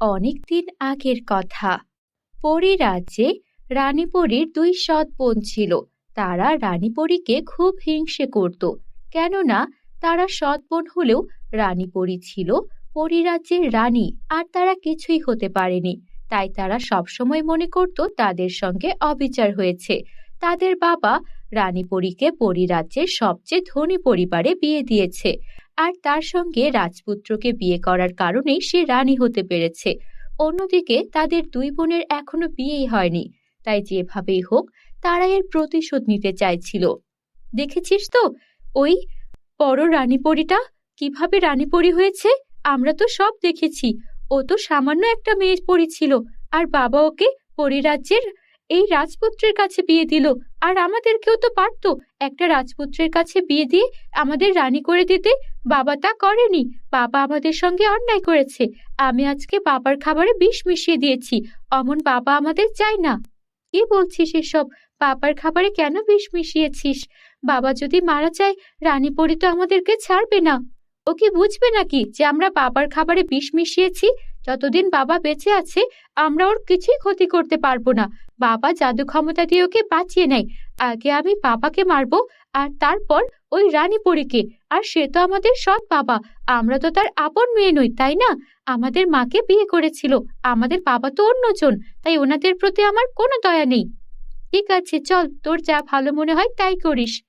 অনেকদিন আগের কথা। পরী রাজ্যে রানীপরীর দুই সৎ বোন ছিল। তারা রানীপরীকে খুব হিংসে করত। কেননা, তারা সৎ বোন হলেও রানীপরী ছিল পরিরাজ্যের রানী আর তারা কিছুই হতে পারেনি। তাই তারা সবসময় মনে করত তাদের সঙ্গে অবিচার হয়েছে। তাদের বাবা রানীপরীকে পরিরাজ্যের সবচেয়ে ধনী পরিবারে বিয়ে দিয়েছে। আর তার সঙ্গে রাজপুত্রকে বিয়ে করার কারণেই সে রানী হতে পেরেছে। অন্যদিকে তাদের দুই বোনের এখনও বিয়েই হয়নি। তাই যেভাবেই হোক, তারা এর প্রতিশোধ নিতে চাইছিল। দেখেছিস তো? ওই বড় রানীপরীটা? কীভাবে রানীপরী হয়েছে? আমরা তো সব দেখেছি। ও তো সামান্য একটা মেয়ে পরী ছিল। আর বাবা ওকে পরিরাজ্যের এই রাজপুত্রের কাছে বিয়ে দিল, আর আমাদেরকেও তো পারতো। একটা রাজপুত্রের কাছে বিয়ে দিয়ে আমাদের রানী করে দিতে, বাবা তা করেনি। বাবা আমাদের সঙ্গে অন্যায় করেছে। আমি আজকে বাবার খাবারে বিষ মিশিয়ে দিয়েছি। অমন বাবা আমাদের চাই না। কি বলছিস এসব? বাবার খাবারে কেন বিষ মিশিয়েছিস? বাবা যদি মারা যায়, রানী পরি তো আমাদেরকে ছাড়বে না। ও কি বুঝবে নাকি যে আমরা বাবার খাবারে বিষ মিশিয়েছি? যতদিন বাবা বেঁচে আছে, আমরা ওর কিছুই ক্ষতি করতে পারব না। বাবা জাদু ক্ষমতা দিয়ে ওকে বাঁচিয়ে নেয়। আগে আমি বাবাকে মারবো, আর তারপর ওই রানী পরীকে। আর সে তো আমাদের সৎ বাবা। আমরা তো তার আপন মেয়ে নই, তাই না? আমাদের মাকে বিয়ে করেছিল। আমাদের বাবা তো অন্যজন তাই ওনাদের প্রতি আমার কোনো দয়া নেই। ঠিক আছে, চল, তোর যা ভালো মনে হয় তাই করিস।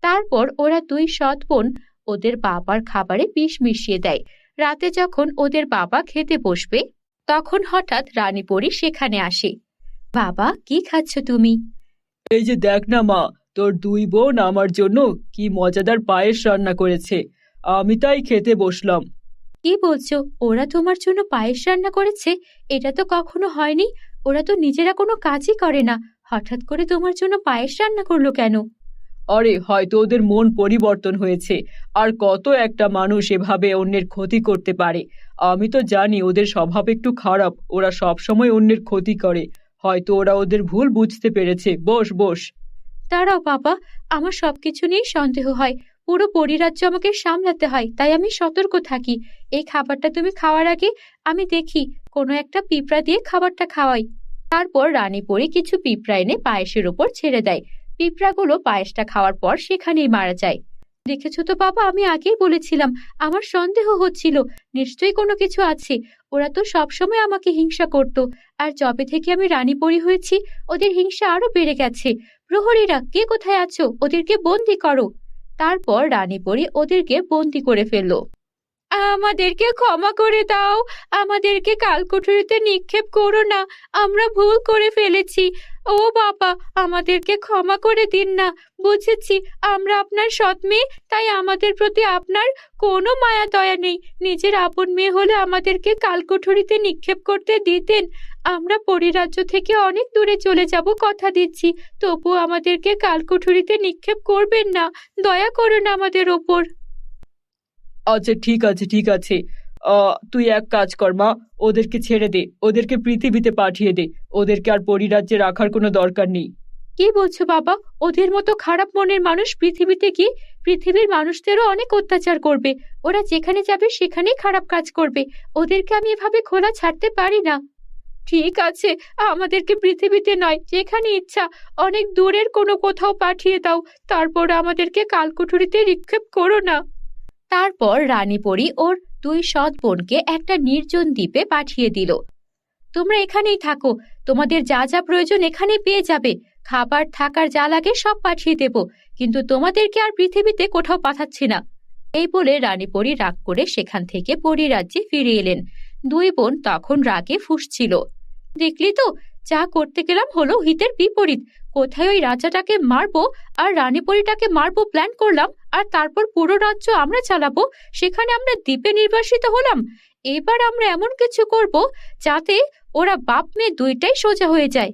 তারপর ওরা দুই সৎ বোন ওদের বাবার খাবারে বিষ মিশিয়ে দেয়। রাতে যখন ওদের বাবা খেতে বসবে, তখন হঠাৎ রানী পরী সেখানে আসে। বাবা কি খাচ্ছ তুমি? এই যে দেখ না মা তোর দুই বোন আমার জন্য কি মজাদার পায়েস রান্না করেছে। আমি তাই খেতে বসলাম। কি বলছো? ওরা তোমার জন্য পায়েস রান্না করেছে? এটা তো কখনো হয়নি। ওরা তো নিজেরা কোনো কাজই করে না। হঠাৎ করে তোমার জন্য পায়েস রান্না করল কেন? আরে হয়তো ওদের মন পরিবর্তন হয়েছে। আর কত একটা মানুষ এভাবে অন্যের ক্ষতি করতে পারে। আমি তো জানি ওদের স্বভাব একটু খারাপ। ওরা সব সময় অন্যের ক্ষতি করে। হয়তো ওরা ওদের ভুল বুঝতে পেরেছে। বস বস। দাঁড়াও বাবা আমার সবকিছু নিয়েই সন্দেহ হয়। পুরো পরিরাজ্য আমাকে সামলাতে হয়, তাই আমি সতর্ক থাকি। এই খাবারটা তুমি খাওয়ার আগে আমি দেখি, কোনো একটা পিঁপড়া দিয়ে খাবারটা খাওয়াই। তারপর রানী পরি কিছু পিঁপড়া এনে পায়েসের উপর ছেড়ে দেয়। পিঁপড়াগুলো পায়েসটা খাওয়ার পর সেখানেই মারা যায়। দেখেছ তো বাবা, আমি আগেই বলেছিলাম, আমার সন্দেহ হচ্ছিল। নিশ্চয়ই কোনো কিছু আছে। ওরা তো সবসময় আমাকে হিংসা করত। আর যবে থেকে আমি রানী পরি হয়েছি, ওদের হিংসা আরও বেড়ে গেছে। প্রহরীরা, কে কোথায় আছো? ওদেরকে বন্দি করো। তারপর রানী পরি ওদেরকে বন্দি করে ফেলল। আমাদেরকে ক্ষমা করে দাও। আমাদেরকে কালকুঠুরিতে নিক্ষেপ করো না। আমরা ভুল করে ফেলেছি। ও বাবা, আমাদেরকে ক্ষমা করে দিন না। বুঝেছি, আমরা আপনার সৎ মেয়ে, তাই আমাদের প্রতি আপনার কোনো মায়া, দয়া নেই। নিজের আপন মেয়ে হলে আমাদেরকে কালকুঠুরিতে নিক্ষেপ করতে দিতেন। আমরা পরিরাজ্য থেকে অনেক দূরে চলে যাব, কথা দিচ্ছি। তবু আমাদেরকে কালকুঠুরিতে নিক্ষেপ করবেন না। দয়া করুন আমাদের ওপর। আচ্ছা ঠিক আছে ঠিক আছে। তুই এক কাজ কর মা, ওদেরকে ছেড়ে দে, ওদেরকে পৃথিবীতে পাঠিয়ে দে, ওদেরকে আর পরিরাজ্যে রাখার কোনো দরকার নেই। কি বলছো বাবা? ওদের মতো খারাপ মনের মানুষ পৃথিবীতে কি? পৃথিবীর মানুষদেরও অনেক অত্যাচার করবে। ওরা যেখানে যাবে সেখানেই খারাপ কাজ করবে। ওদেরকে আমি এভাবে খোলা ছাড়তে পারি না। ঠিক আছে, আমাদেরকে পৃথিবীতে নয়, যেখানে ইচ্ছা, অনেক দূরের কোনো কোথাও পাঠিয়ে দাও। তারপর আমাদেরকে কালকুঠুরিতে নিক্ষেপ করো না। তারপর রানীপরি ওর দুই সৎ বোনকে একটা নির্জন দ্বীপে পাঠিয়ে দিল। তোমরা এখানেই থাকো, তোমাদের যা যা প্রয়োজন এখানে পেয়ে যাবে। খাবার, থাকার যা লাগে সব পাঠিয়ে দেব, কিন্তু তোমাদেরকে আর পৃথিবীতে কোথাও পাঠাচ্ছি না। এই বলে রানীপরি রাগ করে সেখান থেকে পরিরাজ্যে ফিরে এলেন। দুই বোন তখন রাগে ফুসছিল। দেখলি তো, যা করতে গেলাম হলো হিতের বিপরীত। কোথায় ওই রাজাটাকে মারবো আর রানীপরিটাকে মারবো প্ল্যান করলাম, আর তারপর পুরো রাজ্য আমরা চালাবো, সেখানে আমরা দ্বীপে নির্বাসিত হলাম। এবার আমরা এমন কিছু করব যাতে ওরা বাপ মেয়ে দুইটাই সোজা হয়ে যায়।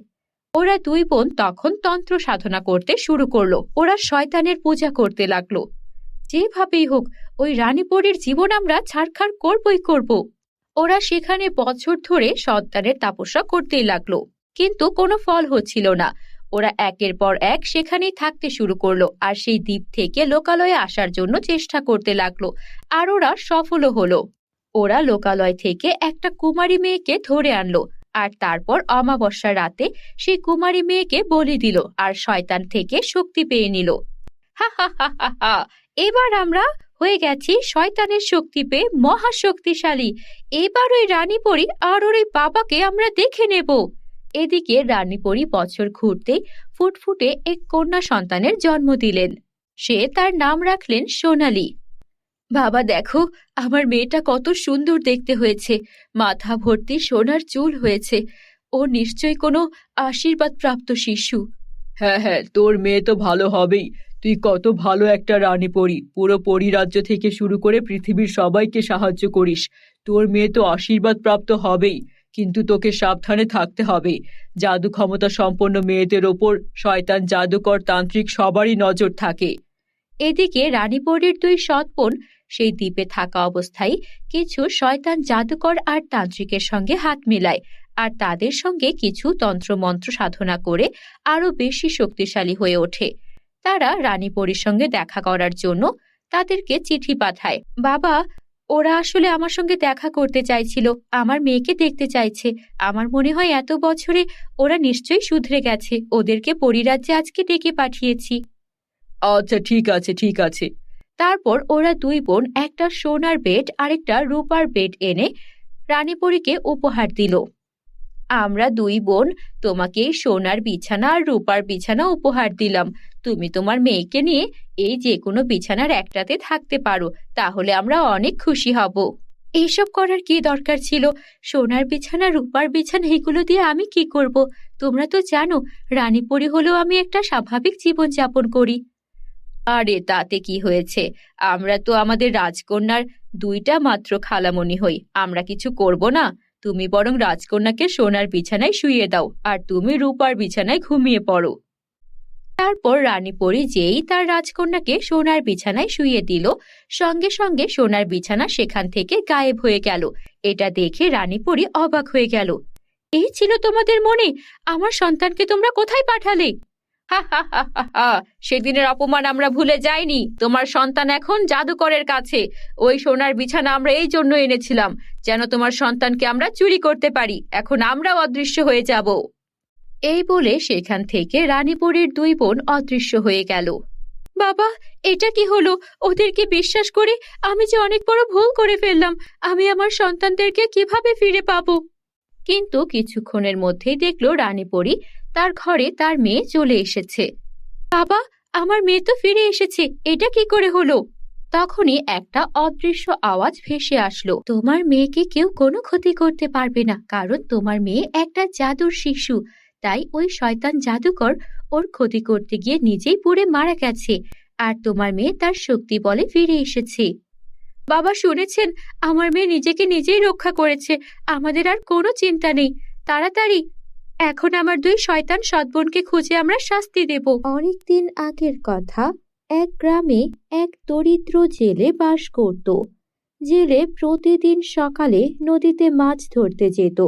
ওরা দুই বোন তখন তন্ত্র সাধনা করতে শুরু করল, ওরা শয়তানের পূজা করতে লাগল। যেভাবেই হোক, ওই রানীপরীর জীবন আমরা ছাড়খাড় করবই করব। ওরা সেখানে বছর ধরে সন্তানের তাপস্যা করতেই লাগল, কিন্তু কোনো ফল হচ্ছিল না। ওরা একের পর এক সেখানেই থাকতে শুরু করল আর সেই দ্বীপ থেকে লোকালয়ে আসার জন্য চেষ্টা করতে লাগল আর ওরা সফলও হলো। ওরা লোকালয় থেকে একটা কুমারী মেয়েকে ধরে আনলো আর তারপর অমাবস্যা রাতে সেই কুমারী মেয়েকে বলি দিল আর শয়তান থেকে শক্তি পেয়ে নিল। হা হা হা হা এবার আমরা হয়ে গেছি শয়তানের শক্তি পেয়ে মহাশক্তিশালী। এবার ওই রানীপরি আর ওর বাবাকে আমরা দেখে নেব। এদিকে রানীপরি বছর ঘুরতেই ফুটফুটে এক কন্যা সন্তানের জন্ম দিলেন। সে তার নাম রাখলেন সোনালি। বাবা দেখো, আমার মেয়েটা কত সুন্দর দেখতে হয়েছে। মাথা ভর্তি সোনার চুল হয়েছে। ও নিশ্চয়ই কোনো আশীর্বাদ প্রাপ্ত শিশু। হ্যাঁ হ্যাঁ তোর মেয়ে তো ভালো হবেই। তুই কত ভালো একটা রানী পরি। পুরো পরিরাজ্য থেকে শুরু করে পৃথিবীর সবাইকে সাহায্য করিস। তোর মেয়ে তো আশীর্বাদ প্রাপ্ত হবেই। কিন্তু তোকে সাবধানে থাকতে হবে। জাদু ক্ষমতা সম্পন্ন মেয়েদের ওপর শয়তান জাদুকর তান্ত্রিক সবারই নজর থাকে। এদিকে রানীপরির দুই সৎবোন সেই দ্বীপে থাকা অবস্থায় কিছু শয়তান জাদুকর আর তান্ত্রিকের সঙ্গে হাত মেলায় আর তাদের সঙ্গে কিছু তন্ত্রমন্ত্র সাধনা করে আরও বেশি শক্তিশালী হয়ে ওঠে। তারা রানীপরির সঙ্গে দেখা করার জন্য তাদেরকে চিঠি পাঠায়। বাবা ওরা আসলে আমার সঙ্গে দেখা করতে চাইছিল আমার মেয়েকে দেখতে চাইছে। আমার মনে হয় এত বছরে ওরা নিশ্চয়ই শুধরে গেছে ওদেরকে পরিরাজ্যে আজকে ডেকে পাঠিয়েছি। আচ্ছা ঠিক আছে ঠিক আছে। তারপর ওরা দুই বোন একটা সোনার বেড আরেকটা রূপার বেড এনে রানীপুরীকে উপহার দিল। আমরা দুই বোন তোমাকে সোনার বিছানা আর রূপার বিছানা উপহার দিলাম। তুমি তোমার মেয়েকে নিয়ে এই যে কোনো বিছানার একটাতে থাকতে পারো, তাহলে আমরা অনেক খুশি হব। এইসব করার কি দরকার ছিল? সোনার বিছানা, রূপার বিছানা, এগুলো দিয়ে আমি কি করব? তোমরা তো জানো রানীপুরী হলেও আমি একটা স্বাভাবিক জীবন যাপন করি। আরে, তাতে কি হয়েছে? আমরা তো আমাদের রাজকন্যার দুইটা মাত্র খালামণি হই, আমরা কিছু করব না? তুমি বরং রাজকন্যাকে সোনার বিছানায় শুয়ে দাও, আর তুমি রূপার বিছানায় ঘুমিয়ে পড়ো। তারপর রানীপরি যেই তার রাজকন্যাকে সোনার বিছানায় শুয়ে দিল, সঙ্গে সঙ্গে সোনার বিছানা সেখান থেকে গায়েব হয়ে গেল। এটা দেখে রানীপরি অবাক হয়ে গেল। এই ছিল তোমাদের মনে? আমার সন্তানকে তোমরা কোথায় পাঠালে? সেদিনের অপমান আমরা ভুলে যাইনি। তোমার সন্তান এখন জাদুকরের কাছে। ওই সোনার বিছানা আমরা এই জন্য এনেছিলাম, যেন তোমার সন্তানকে আমরা চুরি করতে পারি। এখন আমরাও অদৃশ্য হয়ে যাব। এই বলে সেখান থেকে রানীপুরীর দুই বোন অদৃশ্য হয়ে গেল। বাবা, এটা কি হলো? ওদেরকে বিশ্বাস করে আমি যে অনেক বড় ভুল করে ফেললাম, আমি আমার সন্তানদেরকে কীভাবে ফিরে পাবো? কিন্তু কিছুক্ষণের মধ্যেই দেখল রানীপরি তার ঘরে তার মেয়ে চলে এসেছে। বাবা, আমার মেয়ে তো ফিরে এসেছে, এটা কি করে হলো? তখনই একটা অদৃশ্য আওয়াজ ভেসে আসলো। তোমার মেয়েকে কেউ কোনো ক্ষতি করতে পারবে না, কারণ তোমার মেয়ে একটা জাদুর শিশু। তাই ওই শয়তান জাদুকর ওর ক্ষতি করতে গিয়ে নিজেই পুড়ে মারা গেছে, আর তোমার মেয়ে তার শক্তি বলে ফিরে এসেছে। বাবা শুনেছেন, আমার মেয়ে নিজেকে নিজেই রক্ষা করেছে, আমাদের আর কোনো চিন্তা নেই। তাড়াতাড়ি, এখন আমার দুই শয়তান সৎবোনকে খুঁজে আমরা শাস্তি দেব। অনেকদিন আগের কথা, এক গ্রামে এক দরিদ্র জেলে বাস করত। জেলে প্রতিদিন সকালে নদীতে মাছ ধরতে যেত।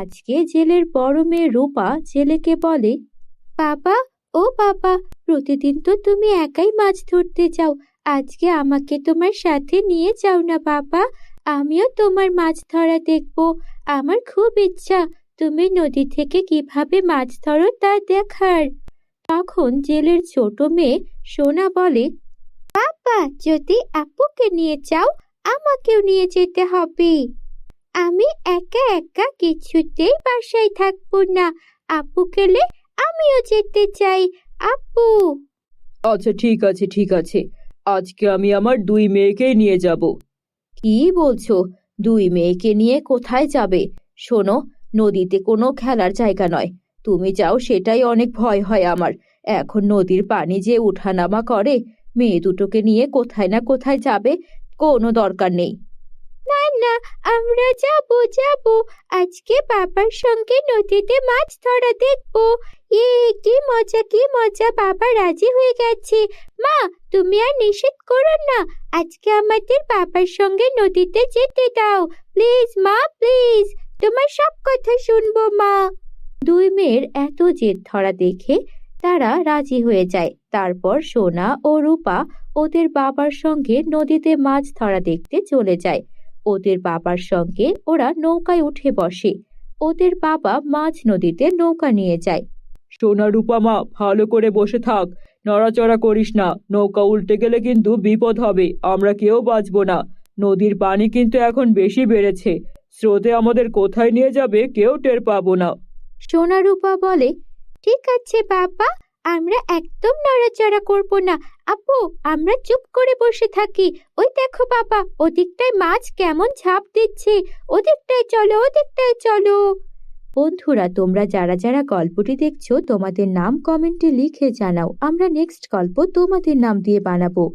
আজকে জেলের বড় মেয়ে রূপা জেলেকে বলে, বাবা, ও বাবা, প্রতিদিন তো তুমি একাই মাছ ধরতে যাও আজকে আমাকে তোমার সাথে নিয়ে যাও না, বাবা। আমিও তোমার মাছ ধরা দেখব। আমার খুব ইচ্ছা, তুমি নদী থেকে কীভাবে মাছ ধরো তা দেখার। তখন জেলের ছোট মেয়ে সোনা বলে, বাবা, যদি আপুকে নিয়ে যাও, আমাকেও নিয়ে যেতে হবে। আমি একা একা কিছুতেই বাসায় থাকব না। আপু গেলে আমিও যেতে চাই। আপু! আচ্ছা ঠিক আছে ঠিক আছে। আজকে আমি আমার দুই মেয়েকে নিয়ে যাব। কি বলছো? দুই মেয়েকে নিয়ে কোথায় যাবে? শোনো, নদীতে কোনো খেলার জায়গা নয়। তুমি যাও, সেটাই অনেক ভয় হয় আমার। এখন নদীর পানি যে উঠানামা করে, মেয়ে দুটোকে নিয়ে কোথায় না কোথায় যাবে, কোনো দরকার নেই। না, আমরা যাব যাব। আজকে বাবার সঙ্গে নদীতে মাছ ধরা দেখব। এ, কি মজা কি মজা, বাবা রাজি হয়ে গেছে। মা, তুমি আর নিষেধ করো না, আজকে আমাদের বাবার সঙ্গে নদীতে যেতে দাও। প্লিজ, মা, প্লিজ, তোমার সব কথা শুনব, মা। দুই মেয়ের এত জেদ ধরা দেখে তারা রাজি হয়ে যায়। তারপর সোনা ও রূপা ওদের বাবার সঙ্গে নদীতে মাছ ধরা দেখতে চলে যায়। ওদের বাবার সঙ্গে ওরা নৌকায় উঠে বসে। ওদের বাবা মাঝ নদীতে নৌকা নিয়ে যায়। সোনা রূপা মা ভালো করে বসে থাক। নড়াচড়া করিস না। নৌকা উল্টে গেলে কিন্তু বিপদ হবে। আমরা কেউ বাঁচবো না। নদীর পানি কিন্তু এখন বেশি বেড়েছে। স্রোতে আমাদের কোথায় নিয়ে যাবে কেউ টের পাবো না। সোনারূপা বলে ঠিক আছে বাবা। আমরা একদম নড়াচড়া করব না। আপু, আমরা চুপ করে বসে থাকি। ওই দেখো বাবা, ওদিকটায় মাছ কেমন ঝাঁপ দিচ্ছে। ওদিকটায় চলো ওদিকটায় চলো। বন্ধুরা, তোমরা যারা যারা গল্পটি দেখছ, তোমাদের নাম কমেন্টে লিখে জানাও। আমরা নেক্সট গল্প তোমাদের নাম দিয়ে বানাবো।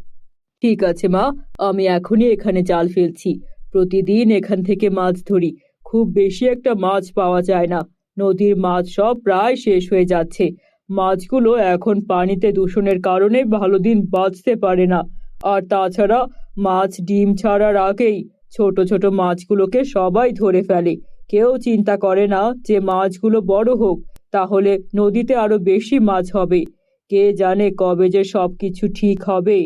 ঠিক আছে মা, আমি এখনই এখানে জাল ফেলছি। প্রতিদিন এখান থেকে মাছ ধরি। খুব বেশি একটা মাছ পাওয়া যায় না। নদীর মাছ সব প্রায় শেষ হয়ে যাচ্ছে। মাছগুলো এখন পানিতে দূষণের কারণে ভালো দিন বাঁচতে পারে না। আর তাছাড়া মাছ ডিম ছাড়ার আগেই ছোট ছোট মাছগুলোকে সবাই ধরে ফেলে। কেউ চিন্তা করে না যে মাছগুলো বড় হোক, তাহলে নদীতে আরও বেশি মাছ হবে। কে জানে কবে যে সব কিছু ঠিক হবে।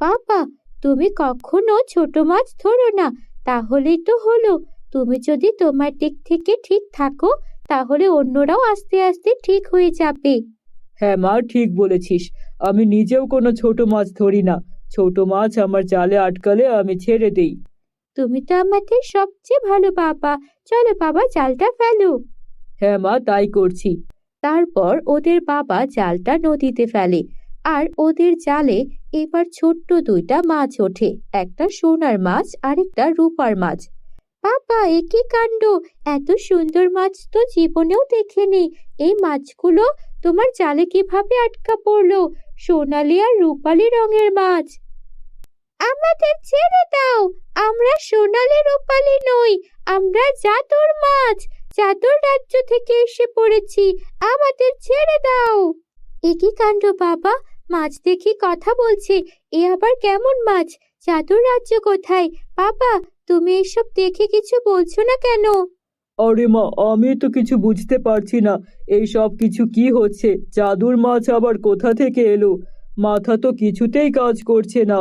বাবা, তুমি কখনো ছোট মাছ ধরো না। তাহলেই তো হলো। তুমি যদি তোমার দিক থেকে ঠিক থাকো তাহলে অন্যরাও আস্তে আস্তে ঠিক হয়ে যাবে। হ্যাঁ মা ঠিক বলেছিস। আমি নিজেও কোনো ছোট মাছ ধরি না। ছোট মাছ আমার জালে আটকালে আমি ছেড়ে দেই। তুমি তো আমাদের সবচেয়ে ভালো বাবা। চলো বাবা জালটা ফেলো। হ্যাঁ মা তাই করছি। তারপর ওদের বাবা জালটা নদীতে ফেলে। আর ওদের জালে এবার ছোট্ট দুইটা মাছ ওঠে। একটা সোনার মাছ আর একটা রূপার মাছ। বাবা, এ কি কাণ্ড? এত সুন্দর মাছ তো জীবনেও দেখিনি। এই মাছগুলো তোমার জালে কীভাবে আটকা পড়ল? সোনালি আর রূপালি রঙের মাছ। আমাদের ছেড়ে দাও। আমরা সোনালি, রূপালি নই। আমরা জাদুর মাছ। জাদুর রাজ্য থেকে এসে পড়েছি। আমাদের ছেড়ে দাও। একই কাণ্ড বাবা? মাছ দেখি কথা বলছে। এ আবার কেমন মাছ? জাদুর রাজ্য কোথায়? বাবা তুমি এসব দেখে কিছু বলছো না কেন? আরে মা আমি তো কিছু বুঝতে পারছি না। এই সব কিছু কি হচ্ছে? জাদুর মাছ আবার কোথা থেকে এলো? মাথা তো কিছুতেই কাজ করছে না।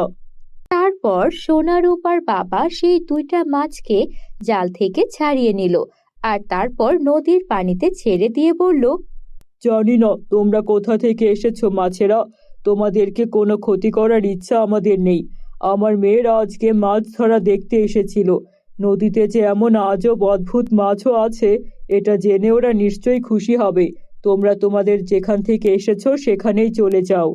তারপর সোনা রূপার বাবা সেই দুইটা মাছকে জাল থেকে ছাড়িয়ে নিল আর তারপর নদীর পানিতে ছেড়ে দিয়ে বলল জানি না তোমরা কোথা থেকে এসেছ মাছেরা? তোমাদেরকে কোনো ক্ষতি করার ইচ্ছা আমাদের নেই। আমার মেয়েরা আজকে মাছ ধরা দেখতে এসেছিল। নদীতে যে এমন আজব অদ্ভুত মাছও আছে, এটা জেনে ওরা নিশ্চয়ই খুশি হবে। তোমরা তোমাদের যেখান থেকে এসেছ, সেখানেই চলে যাও।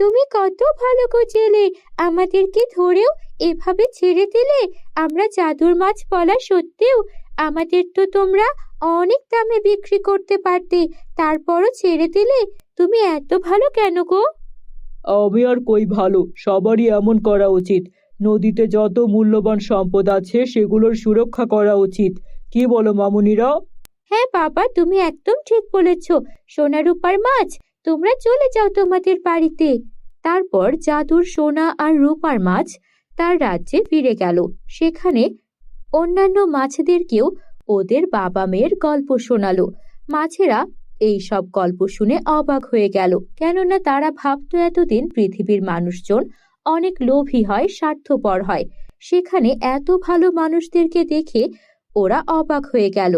তুমি কত ভালো জেলে! আমাদেরকে ধরেও এভাবে ছেড়ে দিলে আমরা জাদুর মাছ বলা সত্ত্বেও আমাদের তো তোমরা অনেক দামে বিক্রি করতে পারতে, তারপরও ছেড়ে দিলে তুমি এত ভালো কেন গো? আমি আর কই ভালো, সবারই এমন করা উচিত। নদীতে যত মূল্যবান সম্পদ আছে, সেগুলোর সুরক্ষা করা উচিত। কি বলো মামুনিরা? হ্যাঁ বাবা, তুমি একদম ঠিক বলেছ। সোনা রূপার মাছ, তোমরা চলে যাও তোমাদের বাড়িতে। তারপর জাদুর সোনা আর রূপার মাছ তার রাজ্যে ফিরে গেল। সেখানে অন্যান্য মাছেদেরকেও ওদের বাবা মেয়ের গল্প শোনালো। মাছেরা এই সব গল্প শুনে অবাক হয়ে গেল। কেননা তারা ভাবতো এতদিন পৃথিবীর মানুষজন অনেক লোভী হয়, স্বার্থপর হয়। সেখানে এত ভালো মানুষদেরকে দেখে ওরা অবাক হয়ে গেল।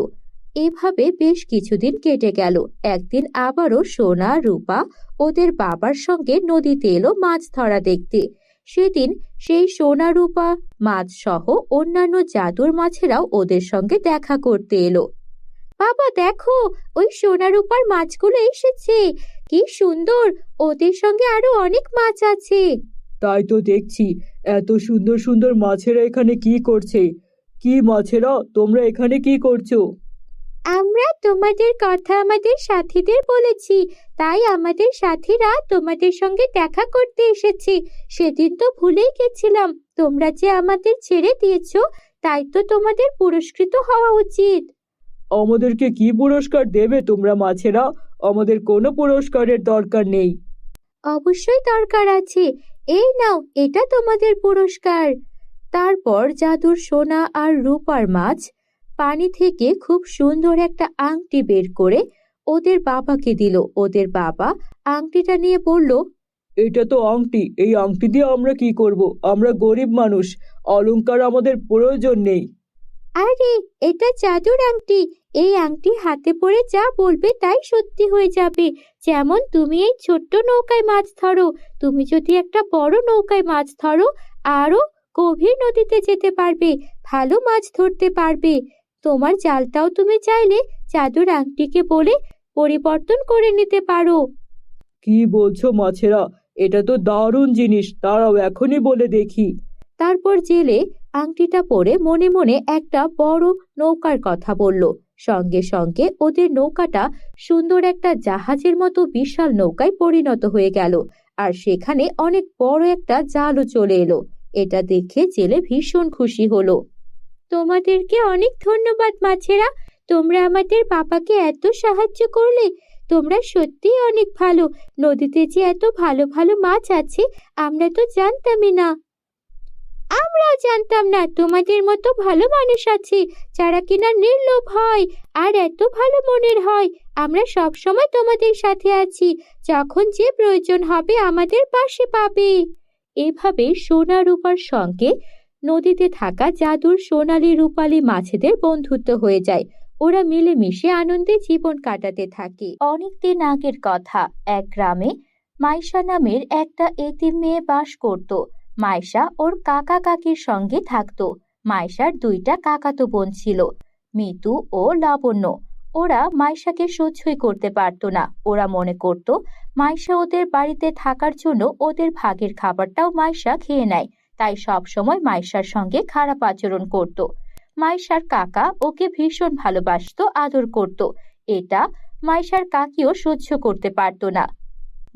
এভাবে বেশ কিছুদিন কেটে গেল। একদিন আবারও সোনা, রূপা ওদের বাবার সঙ্গে নদীতে এলো মাছ ধরা দেখতে। সেদিন সেই সোনা, রূপা, মাছ সহ অন্যান্য জাদুর মাছেরাও ওদের সঙ্গে দেখা করতে এলো। বাবা দেখো ওই সোনা রূপার মাছগুলো এসেছে। কি সুন্দর ওদের সঙ্গে আরও অনেক মাছ আছে। তাই তো দেখছি এত সুন্দর সুন্দর মাছেরা এখানে কি করছে। কি মাছেরা তোমরা এখানে কি করছ? আমরা তোমাদের কথা আমাদের সাথীদের বলেছি তাই আমাদের সাথীরা তোমাদের সঙ্গে দেখা করতে এসেছে। সেদিন তো ভুলেই গেছিলাম তোমরা যে আমাদের ছেড়ে দিয়েছ তাই তো তোমাদের পুরস্কৃত হওয়া উচিত। আমাদেরকে কি পুরস্কার দেবে তোমরা মাছেরা? আমাদের কোনো পুরস্কারের দরকার নেই। অবশ্যই দরকার আছে। এই নাও এটা তোমাদের পুরস্কার। তারপর জাদুর সোনা আর রূপার মাছ পানি থেকে খুব সুন্দর একটা আংটি বের করে ওদের বাবাকে দিল। ওদের বাবা আংটিটা নিয়ে বলল এটা তো আংটি। এই আংটি দিয়ে আমরা কি করব? আমরা গরিব মানুষ। অলংকার আমাদের প্রয়োজন নেই। আরে এটা জাদুর আংটি। এই আংটি হাতে পরে যা বলবে তাই সত্যি হয়ে যাবে। যেমন তুমি এই ছোট্ট নৌকায় মাছ ধরো তুমি যদি একটা বড় নৌকায় মাছ ধরো আরও গভীর নদীতে যেতে পারবে ভালো মাছ ধরতে পারবে। তোমার জালটাও তুমি চাইলে জাদুর আংটিকে বলে পরিবর্তন করে নিতে পারো। কি বলছো মাছেরা? এটা তো দারুণ জিনিস। দাঁড়াও এখনই বলে দেখি। তারপর জেলে আংটিটা পরে মনে মনে একটা বড় নৌকার কথা বলল। সঙ্গে সঙ্গে ওদের নৌকাটা সুন্দর একটা জাহাজের মতো বিশাল নৌকায় পরিণত হয়ে গেল আর সেখানে অনেক বড় একটা জালও চলে এলো। এটা দেখে জেলে ভীষণ খুশি হলো। তোমাদেরকে অনেক ধন্যবাদ মাছেরা, তোমরা আমাদের বাবাকে এত সাহায্য করলে, তোমরা সত্যিই অনেক ভালো। নদীতে যে এত ভালো ভালো মাছ আছে, আমরা তো জানতামই না। আমরাও জানতাম না তোমাদের মতো ভালো মানুষ আছে, যারা কিনা নির্লোভ হয় আর এত ভালো মনের হয়। আমরা সব সময় তোমাদের সাথে আছি, যখন যে প্রয়োজন হবে আমাদের পাশে পাবে। এভাবে সোনা রূপার সঙ্গে নদীতে থাকা জাদুর সোনালি রূপালী মাছেদের বন্ধুত্ব হয়ে যায়। ওরা মিলেমিশে আনন্দে জীবন কাটাতে থাকে। অনেকদিন আগের কথা, এক গ্রামে মাইশা নামের একটা এতিম মেয়ে বাস করত। মাইশা ওর কাকা কাকির সঙ্গে থাকতো। মাইশার দুইটা কাকাতো বোন ছিল, মিতু ও লাবণ্য। ওরা মাইশাকে সহ্যই করতে পারতো না। ওরা মনে করত, মাইশা ওদের বাড়িতে থাকার জন্য ওদের ভাগের খাবারটাও মাইশা খেয়ে নেয়, তাই সব সময় মাইশার সঙ্গে খারাপ আচরণ করত। মাইশার কাকা ওকে ভীষণ ভালোবাসত, আদর করত। এটা মাইশার কাকিও সহ্য করতে পারতো না।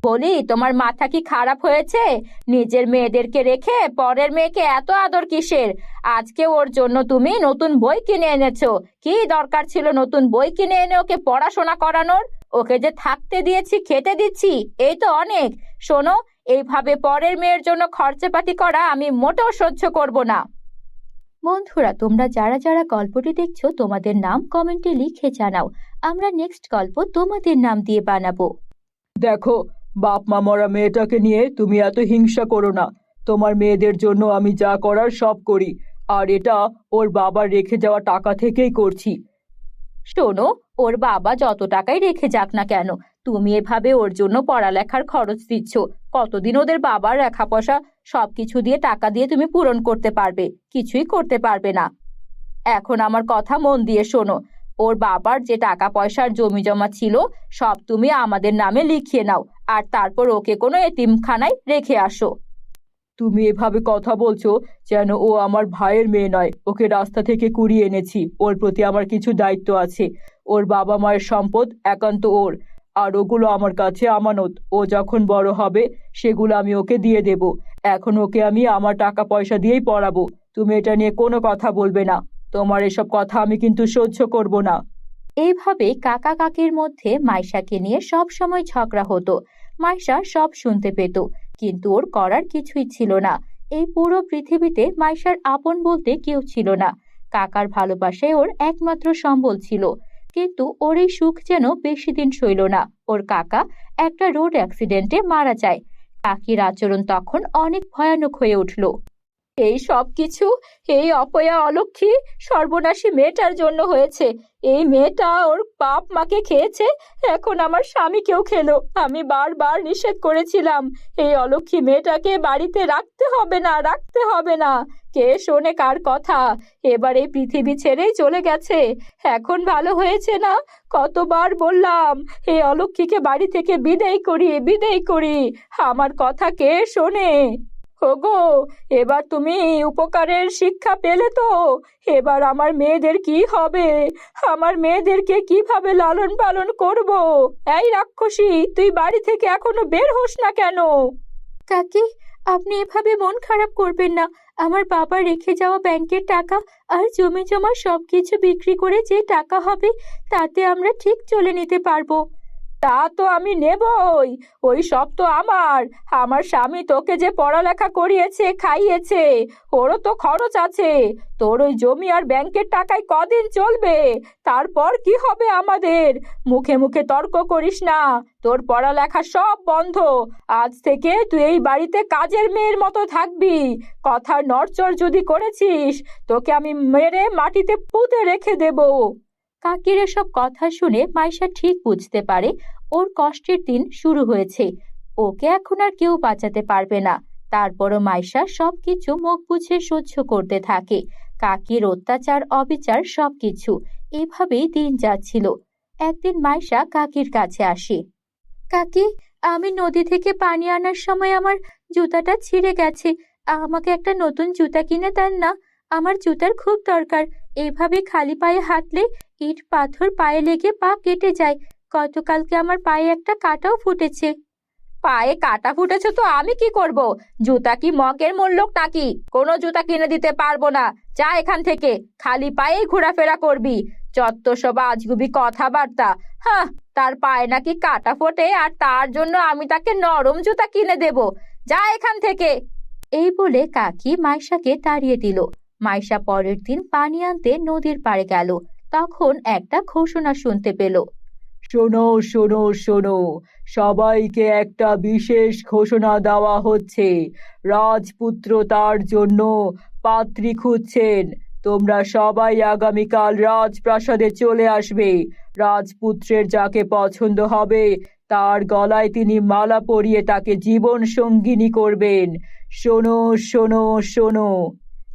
বলি, তোমার মাথা কি খারাপ হয়েছে? নিজের মেয়েদেরকে রেখে পরের মেয়েকে এত আদর কিসের? আজকে ওর জন্য তুমি নতুন বই কিনে এনেছো। কি দরকার ছিল নতুন বই কিনে এনে ওকে পড়াশোনা করানোর? ওকে যে থাকতে দিয়েছি, খেতে দিচ্ছি, এই তো অনেক। শোনো, এইভাবে পরের মেয়ের জন্য খরচাপাতি করা আমি মোটেও সহ্য করব না। বন্ধুরা, তোমরা যারা যারা গল্পটি দেখছ, তোমাদের নাম কমেন্টে লিখে জানাও। আমরা নেক্সট গল্প তোমাদের নাম দিয়ে বানাবো। দেখো বাপ মা মরা মেয়েটাকে নিয়ে তুমি এত হিংসা করো না। তোমার মেয়েদের জন্য আমি যা করার সব করি, আর এটা ওর বাবার রেখে যাওয়া টাকা থেকেই করছি। শোনো, ওর বাবা যত টাকাই রেখে যাক না কেন, তুমি এভাবে ওর জন্য পড়ালেখার খরচ দিচ্ছ। কতদিন ওদের বাবার রেখা পয়সা সবকিছু দিয়ে টাকা দিয়ে তুমি পূরণ করতে পারবে, কিছুই করতে পারবে না। এখন আমার কথা মন দিয়ে শোনো ওর বাবার যে টাকা পয়সার জমি জমা ছিল, সব তুমি আমাদের নামে লিখিয়ে নাও, আর তারপর ওকে কোনো এতিমখানায় রেখে আসো। তুমি এভাবে কথা বলছো যেন ও আমার ভাইয়ের মেয়ে নয়, ওকে রাস্তা থেকে কুড়িয়ে এনেছি, ওর প্রতি আমার কিছু দায়িত্ব আছে। ওর বাবা মায়ের সম্পদ একান্ত ওর, আর ওগুলো আমার কাছে আমানত, ও যখন বড় হবে সেগুলো আমি ওকে দিয়ে দেব। এখন ওকে আমি আমার টাকা পয়সা দিয়েই পড়াবো, তুমি এটা নিয়ে কোনো কথা বলবে না। তোমার এসব কথা আমি কিন্তু সহ্য করব না। এইভাবে কাকা কাকির মধ্যে মাইশাকে নিয়ে সব সময় ঝগড়া হতো। মাইশা সব শুনতে পেত, কিন্তু ওর করার কিছুই ছিল না। এই পুরো পৃথিবীতে মাইশার আপন বলতে কেউ ছিল না। কাকার ভালোবাসায় ওর একমাত্র সম্বল ছিল। কিন্তু ওর এই সুখ যেন বেশি দিন সইল না। ওর কাকা একটা রোড অ্যাক্সিডেন্টে মারা যায়। কাকির আচরণ তখন অনেক ভয়ানক হয়ে উঠল। এই সব কিছু এই অপয়া অলক্ষী সর্বনাশী মেয়েটার জন্য হয়েছে। এই মেয়েটা ওর বাপ মাকে খেয়েছে, এখন আমার স্বামীকেও খেলো। আমি বারবার নিষেধ করেছিলাম, এই অলক্ষী মেয়েটাকে বাড়িতে রাখতে হবে না, রাখতে হবে না। কে শোনে কার কথা? এবার এই পৃথিবী ছেড়েই চলে গেছে। এখন ভালো হয়েছে না? কতবার বললাম, এই অলক্ষীকে বাড়ি থেকে বিদেয় করি বিদেয় করি। আমার কথা কে শোনে? ওগো, এবার তুমি উপকারের শিক্ষা পেলে তো। এবার আমার মেয়েদের কি হবে? আমার মেয়েদেরকে কীভাবে লালন পালন করব? এই রাক্ষসী, তুই বাড়ি থেকে এখনও বের হোস না কেন? কাকি, আপনি এভাবে মন খারাপ করবেন না। আমার বাবা রেখে যাওয়া ব্যাংকের টাকা আর জমি জমা সবকিছু বিক্রি করে যে টাকা হবে, তাতে আমরা ঠিক চলে নিতে পারব। তা তো আমি নেবই, ওই সব তো আমার। আমার স্বামী তোকে যে পড়ালেখা করিয়েছে, খাইয়েছে, ওরও তো খরচ আছে। তোর ওই জমি আর ব্যাংকের টাকায় কদিন চলবে? তারপর কি হবে আমাদের? মুখে মুখে তর্ক করিস না, তোর পড়ালেখা সব বন্ধ। আজ থেকে তুই এই বাড়িতে কাজের মেয়ের মতো থাকবি। কথার নড়চড় যদি করেছিস, তোকে আমি মেরে মাটিতে পুঁতে রেখে দেবো। কাকির এসব কথা শুনে মাইশা ঠিক বুঝতে পারে ওর কষ্টের দিন শুরু হয়েছে। ওকে এখন আর কেউ বাঁচাতে পারবে না। তারপরও মাইশা সবকিছু মুখ বুঝে সহ্য করতে থাকে। কাকির অত্যাচার, অবিচার সবকিছু এভাবেই দিন যাচ্ছিল। একদিন মাইশা কাকির কাছে আসে। কাকি, আমি নদী থেকে পানি আনার সময় আমার জুতাটা ছিঁড়ে গেছে। আমাকে একটা নতুন জুতা কিনে দেন না। আমার জুতার খুব দরকার। এভাবে খালি পায়ে হাঁটলে ইট পাথর পায়ে লেগে পা কেটে যায়। গতকালকে আমার পায়ে একটা কাটাও ফুটেছে। পায়ে কাটা ফুটেছে তো আমি কি করব? জুতা কি মগের মূল্যক নাকি? কোনো জুতা কিনে দিতে পারব না। যা এখান থেকে। খালি পায়েই ঘোরাফেরা করবি। চত্ব সব আজগুবি কথাবার্তা। হ্যাঁ তার পায়ে নাকি কাটা ফোটে আর তার জন্য আমি তাকে নরম জুতা কিনে দেব। যা এখান থেকে। এই বলে কাকি মাইশাকে তাড়িয়ে দিল। মাইশা পরের দিন পানি আনতে নদীর পাড়ে গেল। তখন একটা ঘোষণা শুনতে পেল। শোনো শোনো শোনো সবাইকে একটা বিশেষ ঘোষণা দেওয়া হচ্ছে। রাজপুত্র তার জন্য পাত্রী খুঁজছেন। তোমরা সবাই আগামীকাল রাজপ্রাসাদে চলে আসবে। রাজপুত্রের যাকে পছন্দ হবে তার গলায় তিনি মালা পরিয়ে তাকে জীবন সঙ্গিনী করবেন। শোনো শোনো শোনো।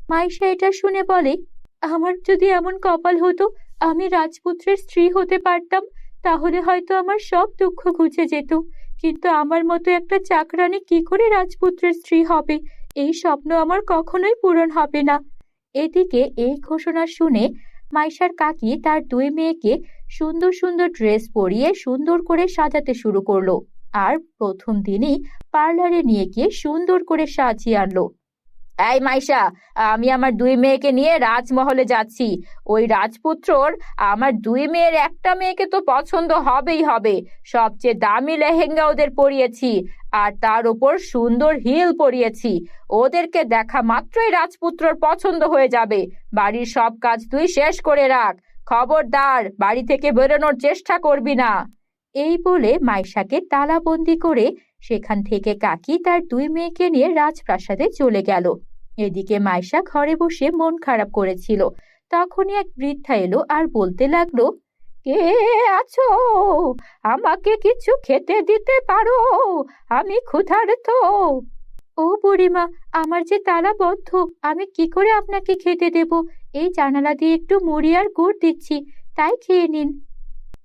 মাইশা এটা শুনে বলে আমার যদি এমন কপাল হতো আমি রাজপুত্রের স্ত্রী হতে পারতাম, তাহলে হয়তো আমার সব দুঃখ ঘুচে যেত। কিন্তু আমার মতো একটা চাকরানি কি করে রাজপুত্রের স্ত্রী হবে? এই স্বপ্ন আমার কখনোই পূরণ হবে না। এদিকে এই ঘোষণা শুনে মাইশার কাকি তার দুই মেয়েকে সুন্দর সুন্দর ড্রেস পরিয়ে সুন্দর করে সাজাতে শুরু করল। আর প্রথম দিনই পার্লারে নিয়ে গিয়ে সুন্দর করে সাজিয়ে আনলো। এই মাইশা, আমি আমার দুই মেয়েকে নিয়ে রাজমহলে যাচ্ছি। ওই রাজপুত্রর আমার দুই মেয়ের একটা মেয়েকে তো পছন্দ হবেই হবে। সবচেয়ে দামি লেহেঙ্গা ওদের পরিয়েছি, আর তার উপর সুন্দর হিল পরিয়েছি। ওদেরকে দেখা মাত্রই রাজপুত্রর পছন্দ হয়ে যাবে। বাড়ির সব কাজ তুই শেষ করে রাখ। খবরদার, বাড়ি থেকে বেরোনোর চেষ্টা করবি না। এই বলে মাইশাকে তালাবন্দি করে সেখান থেকে কাকি তার দুই মেয়েকে নিয়ে রাজপ্রাসাদে চলে গেল। এদিকে মাইশা ঘরে বসে মন খারাপ করেছিল। তখনই এক বৃদ্ধা এলো আর বলতে লাগল, কে আছো? আমাকে কিছু খেতে দিতে পারো? আমি ক্ষুধার্ত। ও বুড়িমা, আমার যে তালা বদ্ধ আমি কি করে আপনাকে খেতে দেব? এই জানালা দিয়ে একটু মুড়ি আর গুড় দিচ্ছি, তাই খেয়ে নিন।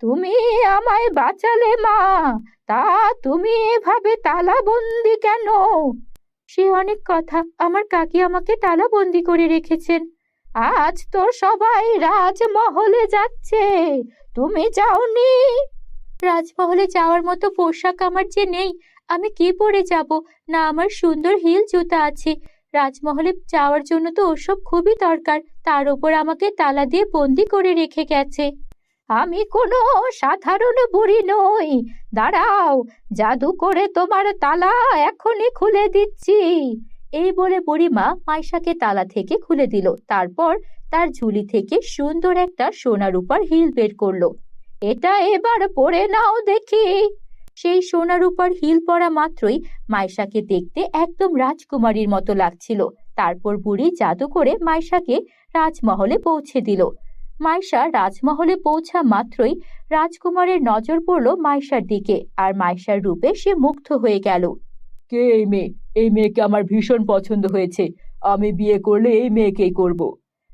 তুমি আমায় বাঁচালে মা, তা তুমি এভাবে তালাবন্দি কেন? সে অনেক কথা, আমার কাকি আমাকে তালাবন্দি করে রেখেছেন। আজ তো সবাই রাজমহলে যাচ্ছে, তুমি যাওনি? রাজমহলে যাওয়ার মতো পোশাক আমার যে নেই, আমি কি পরে যাব? না, আমার সুন্দর হিল জুতা আছে। রাজমহলে যাওয়ার জন্য তো ওসব খুবই দরকার, তার উপর আমাকে তালা দিয়ে বন্দি করে রেখে গেছে। আমি কোনো সাধারণ বুড়ি নই। দাঁড়াও, জাদু করে তোমার তালা এখনই খুলে দিচ্ছি। এই বলে বুড়িমা মাইশাকে তালা থেকে খুলে দিল। তারপর তার ঝুলি থেকে সুন্দর একটা সোনার রূপার হিল বের করল। এটা এবার পরে নাও দেখি। সেই সোনার রূপার হিল পরা মাত্রই মাইশাকে দেখতে একদম রাজকুমারীর মতো লাগছিল। তারপর বুড়ি জাদু করে মাইশাকে রাজমহলে পৌঁছে দিল। মাইশা রাজমহলে পৌঁছা মাত্রই রাজকুমারের নজর পড়ল মাইশার দিকে আর মাইশার রূপে সে মুগ্ধ হয়ে গেল। কে এই মেয়ে? এই মেয়েকে আমার ভীষণ পছন্দ হয়েছে। আমি বিয়ে করলে এই মেয়েকেই করব।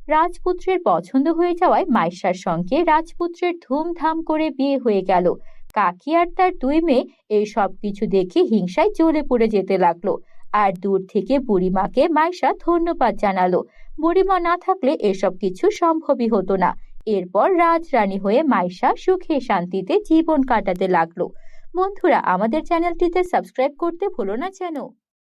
রাজপুত্রের পছন্দ হয়ে যাওয়ায় মাইশার সঙ্গে রাজপুত্রের ধুমধাম করে বিয়ে হয়ে গেল। কাকি আর তার দুই মেয়ে এই সব কিছু দেখে হিংসায় জ্বলে পড়ে যেতে লাগল। আর দূর থেকে বুড়িমাকে মাইশা ধন্যবাদ জানালো। বুড়িমা না থাকলে এসব কিছু সম্ভবই হতো না। এরপর রাজরানী হয়ে মাইশা সুখে শান্তিতে জীবন কাটাতে লাগল। বন্ধুরা, আমাদের চ্যানেলটিতে সাবস্ক্রাইব করতে ভুলো না যেন।